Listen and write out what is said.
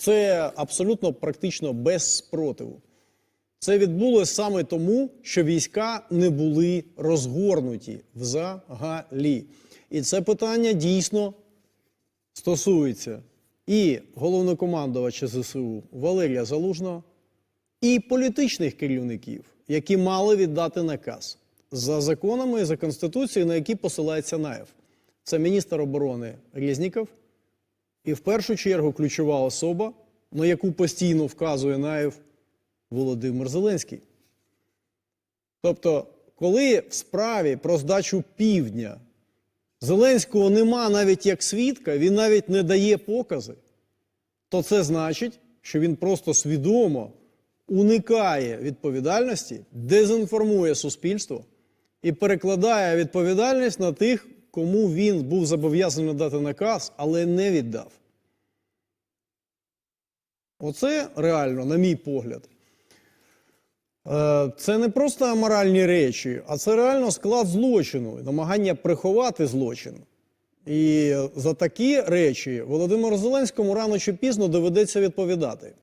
Це абсолютно практично без спротиву. Це відбулося саме тому, що війська не були розгорнуті взагалі. І це питання дійсно стосується і головнокомандувача ЗСУ Валерія Залужного, і політичних керівників, які мали віддати наказ за законами і за конституцією, на які посилається НАЄВ. Це міністр оборони Резніков і в першу чергу ключова особа, на яку постійно вказує НАЄВ Володимир Зеленський. Тобто, коли в справі про здачу півдня Зеленського нема навіть як свідка, він навіть не дає покази, то це значить, що він просто свідомо уникає відповідальності, дезінформує суспільство і перекладає відповідальність на тих, кому він був зобов'язаний надати наказ, але не віддав. Оце реально, на мій погляд. Е, Це не просто аморальні речі, а це реально склад злочину, намагання приховати злочин. І за такі речі Володимиру Зеленському рано чи пізно доведеться відповідати.